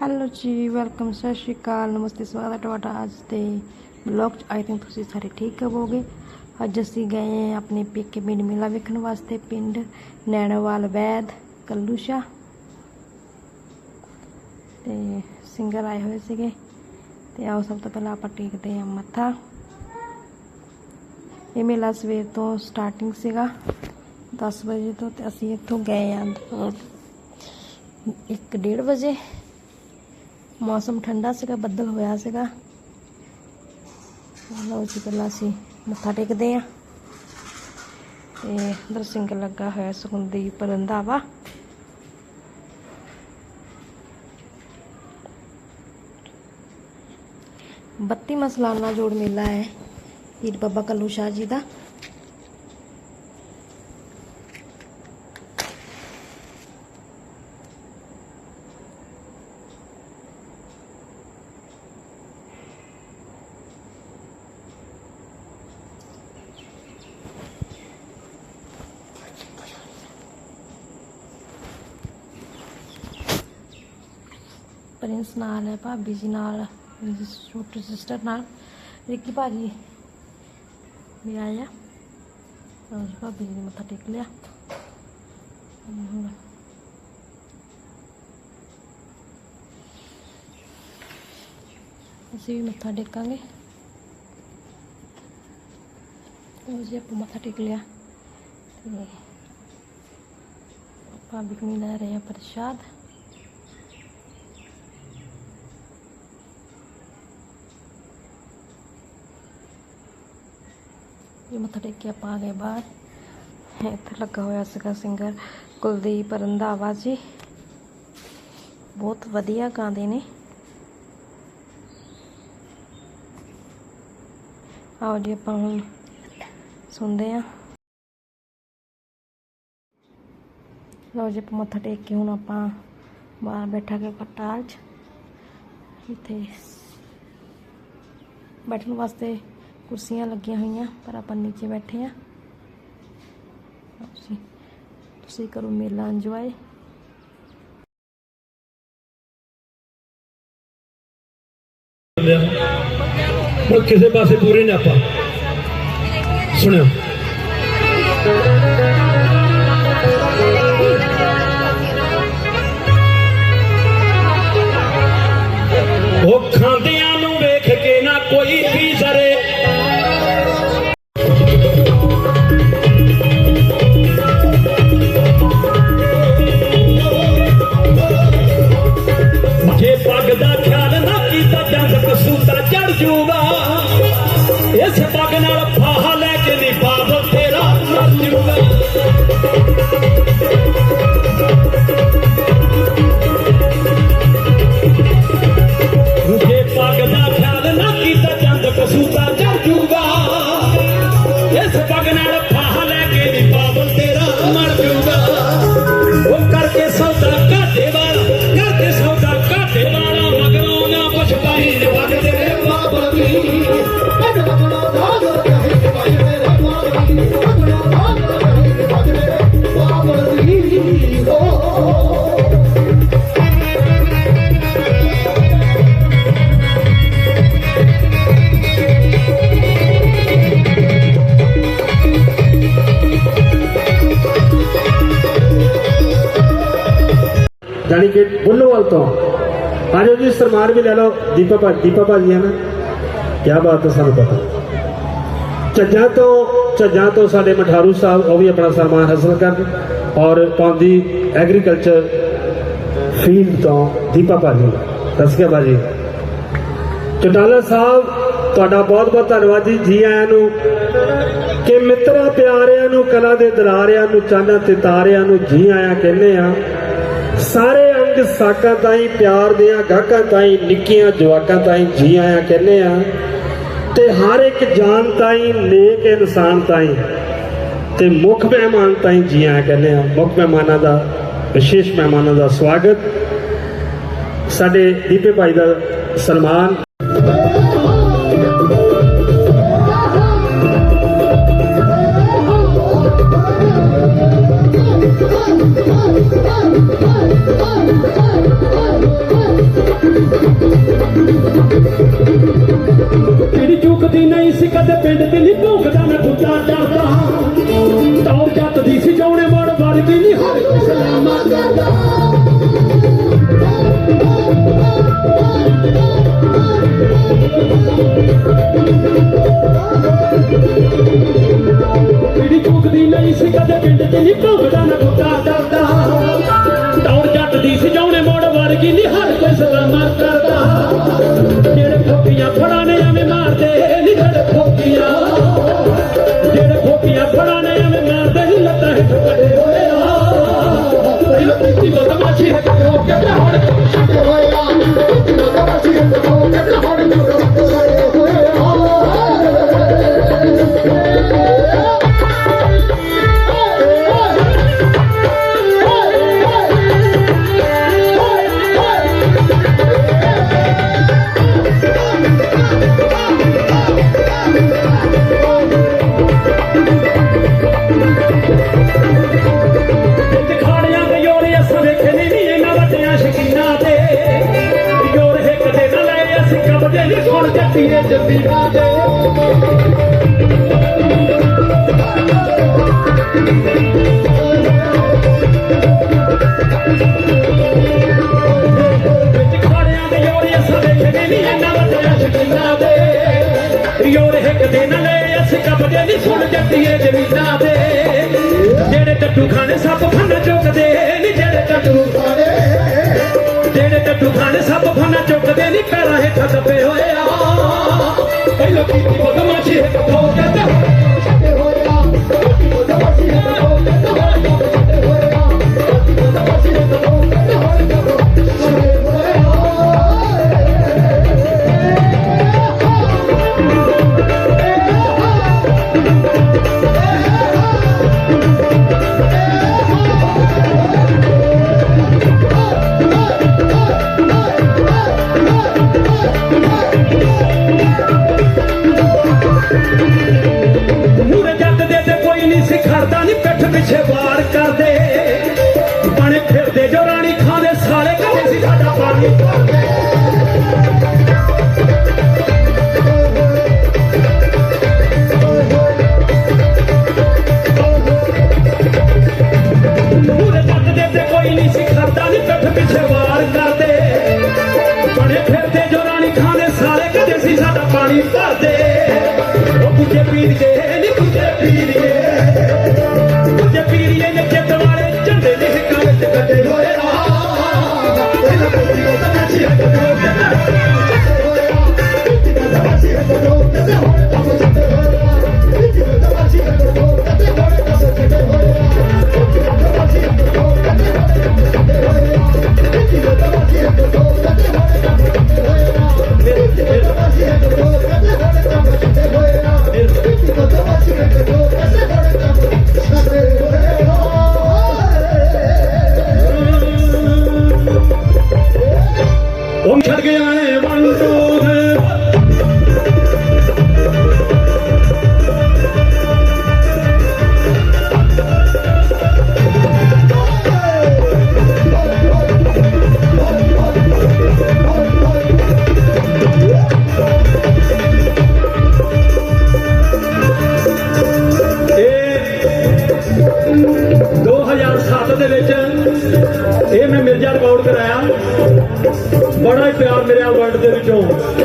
Hello ਜੀ welcome ਸਤਿ ਸ਼੍ਰੀ ਅਕਾਲ, ਨਮਸਤੇ, ਸਵਾਗਤ ਹੈ ਤੁਹਾਡਾ ਅੱਜ ਦੇ ਬਲੌਗ 'ਚ। ਆਈ ਥਿੰਕ ਤੁਸੀਂ ਸਾਰੇ ਠੀਕ ਹੋਵੋਗੇ। ਅੱਜ ਅਸੀਂ ਗਏ ਹਾਂ ਆਪਣੇ ਪੇਕੇ ਪਿੰਡ ਮੇਲਾ ਵੇਖਣ ਵਾਸਤੇ, ਪਿੰਡ ਨੈਣਵਾਲ ਵੈਦ ਕੱਲੂਸ਼ਾ ਤੇ ਸਿੰਗਰ ਆਏ ਹੋਏ ਸੀਗੇ। ਤੇ ਆਓ, ਸਭ ਤੋਂ ਪਹਿਲਾਂ ਆਪਾਂ ਟੇਕਦੇ ਹਾਂ ਮੱਥਾ। ਇਹ ਮੇਲਾ ਸਵੇਰ ਤੋਂ ਸਟਾਰਟਿੰਗ ਸੀਗਾ 10 ਵਜੇ ਤੋਂ ਤੇ ਅਸੀਂ ਇੱਥੋਂ ਗਏ ਆਂ 1:30 ਵਜੇ। ਮੌਸਮ ਠੰਡਾ ਸੀਗਾ, ਬੱਦਲ ਹੋਇਆ ਸੀਗਾ। ਲਓ ਜੀ, ਪਹਿਲਾਂ ਅਸੀਂ ਮੱਥਾ ਟੇਕਦੇ ਆਂ ਤੇ ਅੰਦਰ ਲੱਗਾ ਹੋਇਆ ਸੁਖਨਦੀਪ ਰੰਧਾਵਾ ਬੱਤੀ ਮਸਲਾਨਾ ਜੋੜ ਮੇਲਾ ਹੈ, ਪੀਰ ਬਾਬਾ ਕੱਲੂ ਸ਼ਾਹ ਜੀ ਦਾ। ਪ੍ਰਿੰਸ ਨਾਲ ਹੈ ਭਾਬੀ ਜੀ ਨਾਲ, ਮੇਰੀ ਛੋਟੀ ਸਿਸਟਰ ਨਾਲ। ਰਿੱਕੀ ਭਾਜੀ ਵੀ ਆਇਆ। ਉਸ ਭਾਬੀ ਜੀ ਨੇ ਮੱਥਾ ਟੇਕ ਲਿਆ। ਹੁਣ ਅਸੀਂ ਵੀ ਮੱਥਾ ਟੇਕਾਂਗੇ। ਉਹ ਜੀ, ਆਪਾਂ ਮੱਥਾ ਟੇਕ ਲਿਆ। ਤੇ ਭਾਬੀ ਨੂੰ ਲੈ ਰਹੇ ਆ ਪ੍ਰਸ਼ਾਦ। ਜੀ, ਮੱਥਾ ਟੇਕ ਕੇ ਆਪਾਂ ਆ ਗਏ ਬਾਹਰ। ਇੱਥੇ ਲੱਗਾ ਹੋਇਆ ਸੀਗਾ ਸਿੰਗਰ ਕੁਲਦੀਪ ਰੰਧਾਵਾ ਜੀ। ਬਹੁਤ ਵਧੀਆ ਗਾਉਂਦੇ ਨੇ। ਆਓ ਜੀ, ਆਪਾਂ ਹੁਣ ਸੁਣਦੇ ਆ ਲਓ ਜੀ, ਆਪਾਂ ਮੱਥਾ ਟੇਕ ਕੇ ਹੁਣ ਆਪਾਂ ਬਾਹਰ ਬੈਠਾ ਕੇ ਪਟਾਲ 'ਚ। ਇੱਥੇ ਬੈਠਣ ਵਾਸਤੇ ਕੁਰਸੀਆਂ ਲੱਗੀਆਂ ਹੋਈਆਂ ਪਰ ਆਪਾਂ ਨੀਚੇ ਬੈਠੇ ਆ ਤੁਸੀਂ ਤੁਸੀਂ ਕਰੋ ਮੇਲਾ ਇੰਜੋਏ ਪਰ ਕਿਸੇ ਪਾਸੇ ਪੂਰੇ ਨੇ ਆਪਾਂ ਸੁਣਿਓ ਜਾਣੀ ਕਿ ਬੁੱਲੋਵਾਲ ਤੋਂ। ਆਜੋ ਜੀ ਸਰਮਾਨ ਵੀ ਲੈ ਲਓ। ਦੀਪਾ ਭਾ ਦੀਪਾ ਭਾਜੀ ਹੈ ਨਾ? ਕੀ ਬਾਤ ਹੈ ਸਾਨੂੰ ਪਤਾ। ਝੱਜਾਂ ਤੋਂ ਝੱਜਾਂ ਤੋਂ ਸਾਡੇ ਮਠਾਰੂ ਸਾਹਿਬ, ਉਹ ਵੀ ਆਪਣਾ ਸਨਮਾਨ ਹਾਸਲ ਕਰਨ। ਔਰ ਪੌਂਦੀ ਐਗਰੀਕਲਚਰ ਫੀਲਡ ਤੋਂ ਦੀਪਾ ਭਾਜੀ। ਰਸਕੇ ਭਾਜੀ। ਚਟਾਲਾ ਸਾਹਿਬ, ਤੁਹਾਡਾ ਬਹੁਤ ਬਹੁਤ ਧੰਨਵਾਦ ਜੀ। ਜੀ ਆਇਆਂ ਨੂੰ ਕਿ ਮਿੱਤਰਾਂ ਪਿਆਰਿਆਂ ਨੂੰ, ਕਲਾ ਦੇ ਦਲਾਰਿਆਂ ਨੂੰ ਚਾਨਾਂ ਤੇ ਤਾਰਿਆਂ ਨੂੰ ਜੀ ਆਇਆਂ ਕਹਿੰਦੇ ਆ। ਸਾਰੇ ਅੰਗ ਸਾਕਾਂ ਤਾਈਂ, ਪਿਆਰ ਦੀਆਂ ਗਾਹਕਾਂ ਤਾਈਂ, ਨਿੱਕੀਆਂ ਜਵਾਕਾਂ ਤਾਈਂ ਜੀ ਆਇਆਂ ਕਹਿੰਦੇ ਆ। ਤੇ ਹਰ ਇੱਕ ਜਾਨ ਤਾਈਂ, ਨੇਕ ਇਨਸਾਨ ਤਾਈਂ। ਤੇ ਮੁੱਖ ਮਹਿਮਾਨ ਤਾਈਂ ਜੀ ਆਇਆਂ ਕਹਿੰਦੇ ਆ। ਮੁੱਖ ਮਹਿਮਾਨਾਂ ਦਾ, ਵਿਸ਼ੇਸ਼ ਮਹਿਮਾਨਾਂ ਦਾ ਸਵਾਗਤ। ਸਾਡੇ ਦੀਪੇ ਭਾਈ ਦਾ ਸਨਮਾਨ ਨਹੀਂ ਸੀ ਕਦੇ ਪਿੰਡ ਦੀ ਨਹੀਂ ਭੁੱਖਦਾ ਨਾ ਕੁੱਤਾ ਚੜਦਾ ਦੇ ਅਸੀਂ ਕੱਪਦੇ ਨਹੀਂ ਸੁਣ ਜੱਟੀਏ ਜ਼ਮੀਨਾਂ ਦੇ ਜਿਹੜੇ ਟੱਟੂ ਖਾਣੇ ਸੱਪ ਫਨ ਚੁੱਕਦੇ ਨਹੀਂ ਜਿਹੜੇ ਟੱਟੂ ਜਿਹੜੇ ਟੱਟੂ ਖਾਣੇ ਸੱਪ ਫਨ ਚੁੱਕਦੇ ਨਹੀਂ ਪੈਰਾਂ ਹੇਠਾਂ ਦੱਬੇ। खड़ गया है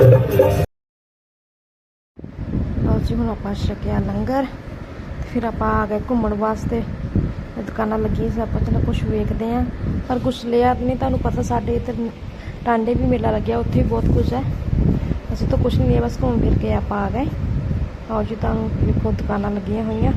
ਲਓ ਜੀ, ਹੁਣ ਆਪਾਂ ਛਕਿਆ ਲੰਗਰ ਫਿਰ ਆਪਾਂ ਆ ਗਏ ਘੁੰਮਣ ਵਾਸਤੇ। ਦੁਕਾਨਾਂ ਲੱਗੀ ਸੀ, ਆਪਾਂ ਚਲੋ ਕੁਝ ਵੇਖਦੇ ਆਂ। ਪਰ ਕੁਝ ਲਿਆ ਨਹੀਂ, ਤੁਹਾਨੂੰ ਪਤਾ ਸਾਡੇ ਇੱਧਰ ਟਾਂਡੇ ਵੀ ਮੇਲਾ ਲੱਗਿਆ, ਉੱਥੇ ਵੀ ਬਹੁਤ ਕੁਝ ਹੈ। ਅਸੀਂ ਤਾਂ ਕੁਝ ਨਹੀਂ ਲਿਆ, ਬਸ ਘੁੰਮ ਫਿਰ ਕੇ ਆਪਾਂ ਆ ਗਏ। ਆਓ ਜੀ, ਤੁਹਾਨੂੰ ਵੇਖੋ ਦੁਕਾਨਾਂ ਲੱਗੀਆਂ ਹੋਈਆਂ।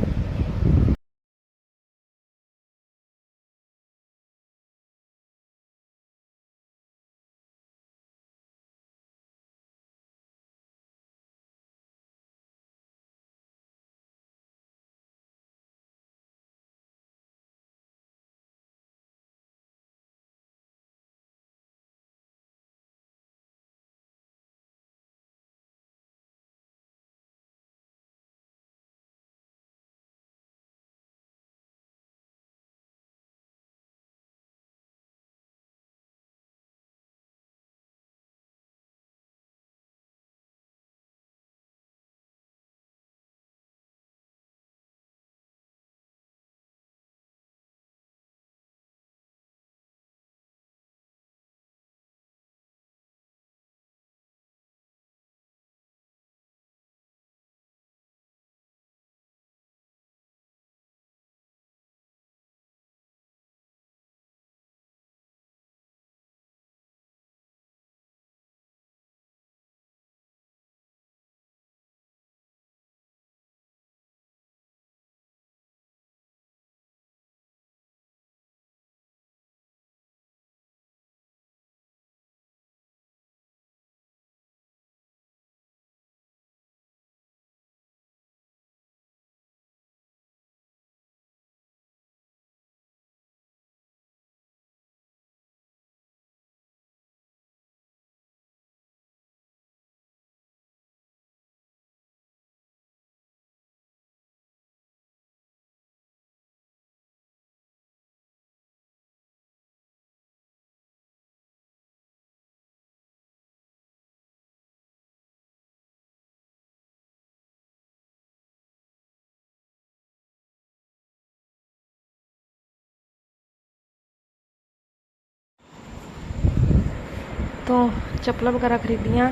ਤੋਂ ਚੱਪਲਾਂ ਵਗੈਰਾ ਖਰੀਦੀਆਂ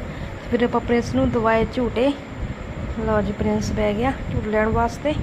ਫਿਰ ਆਪਾਂ ਪ੍ਰਿੰਸ ਨੂੰ ਦਵਾਏ ਝੂਟੇ। ਲਓ ਜੀ ਪ੍ਰਿੰਸ ਬਹਿ ਗਿਆ ਝੂਟ ਲੈਣ ਵਾਸਤੇ।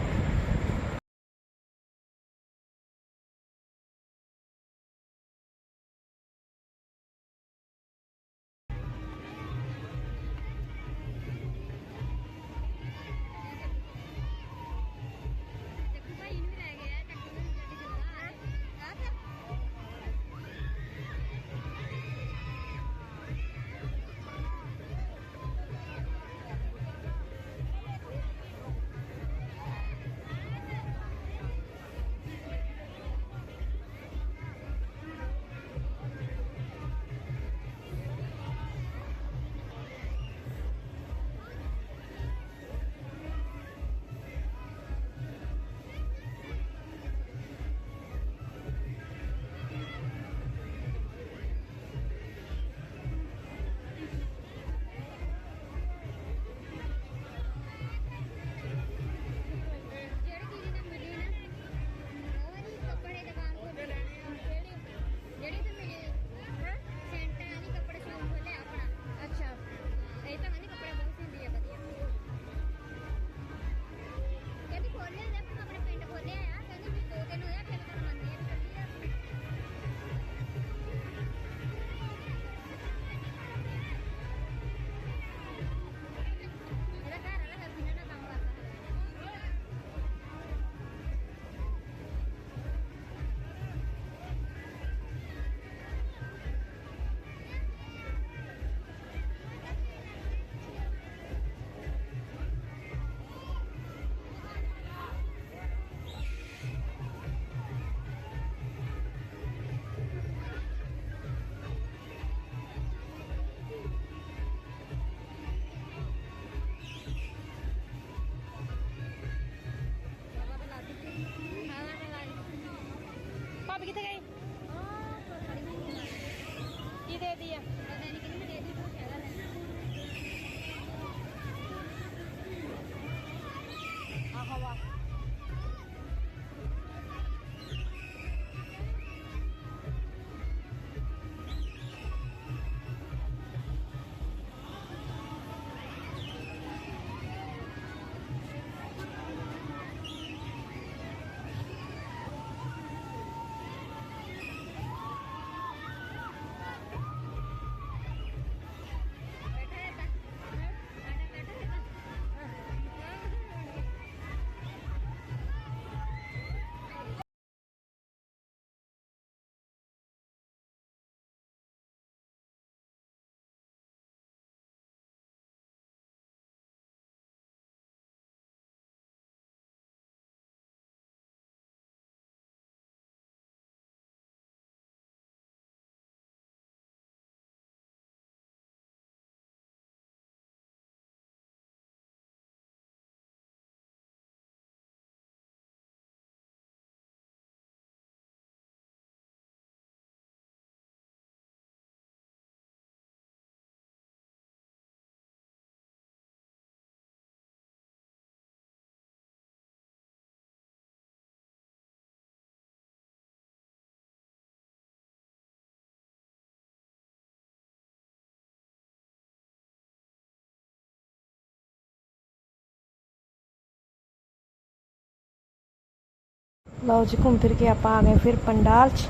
ਲਓ ਜੀ, ਘੁੰਮ ਫਿਰ ਕੇ ਆਪਾਂ ਆ ਗਏ ਫਿਰ ਪੰਡਾਲ 'ਚ।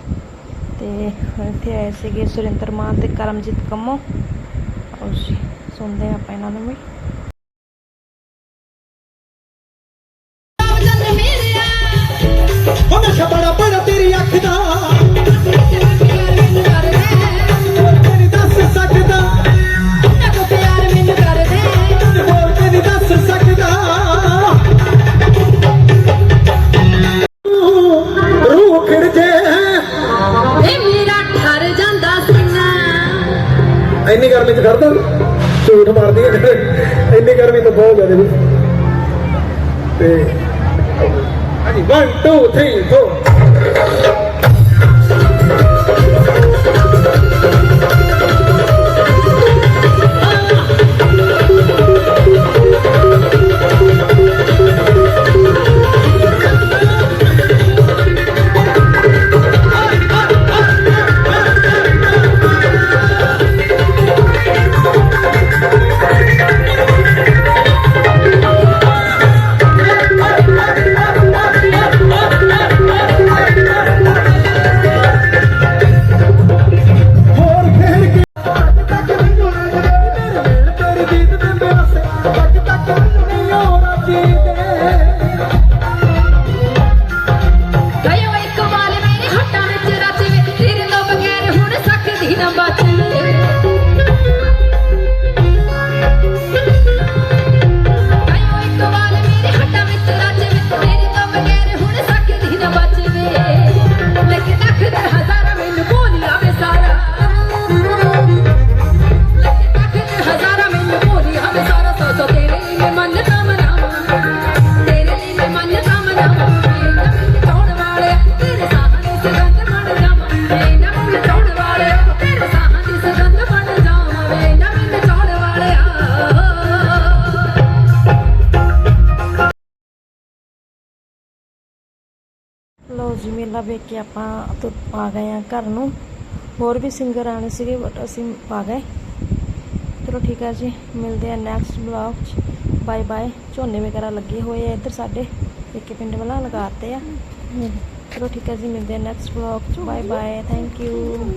ਤੇ ਇੱਥੇ ਆਏ ਸੀਗੇ ਸੁਰਿੰਦਰ ਮਾਨ ਤੇ ਕਰਮਜੀਤ ਕੰਮੋ। ਔਰ ਸੁਣਦੇ ਹਾਂ ਆਪਾਂ ਇਹਨਾਂ ਨੂੰ ਵੀ। ਉਹ ਨਸ਼ਾ ਬੜਾ ਬੜਾ ਤੇਰੀ ਅੱਖ ਦਾ। ਚ ਖੜਦਾ ਝੂਠ ਮਾਰਦੀ ਹੈ ਇੰਨੀ ਗਰਮੀ ਤਾਂ ਬਹੁਤ ਜ਼ਿਆਦਾ ਤੇ ਹਾਂਜੀ 1 2 3 4 ਲਓ ਮੇਲਾ ਵੇਖ ਕੇ ਆਪਾਂ ਤੁਰ ਪਾ ਗਏ ਆ ਘਰ ਨੂੰ। ਹੋਰ ਵੀ ਸਿੰਗਰ ਆਣੇ ਸੀਗੇ ਬਟ ਅਸੀਂ ਪਾ ਗਏ। ਚਲੋ ਠੀਕ ਹੈ ਜੀ, ਮਿਲਦੇ ਆ ਨੈਕਸਟ ਬਲੌਗ 'ਚ। ਬਾਏ ਬਾਏ ਝੋਨੇ ਵਗੈਰਾ ਲੱਗੇ ਹੋਏ ਆ ਇੱਧਰ ਸਾਡੇ। ਪੇਕੇ ਪਿੰਡ ਵੱਲਾਂ ਲਗਾਤੇ ਆ। ਚਲੋ ਠੀਕ ਹੈ ਜੀ, ਮਿਲਦੇ ਆ ਨੈਕਸਟ ਬਲੌਗ 'ਚ। Bye bye thank you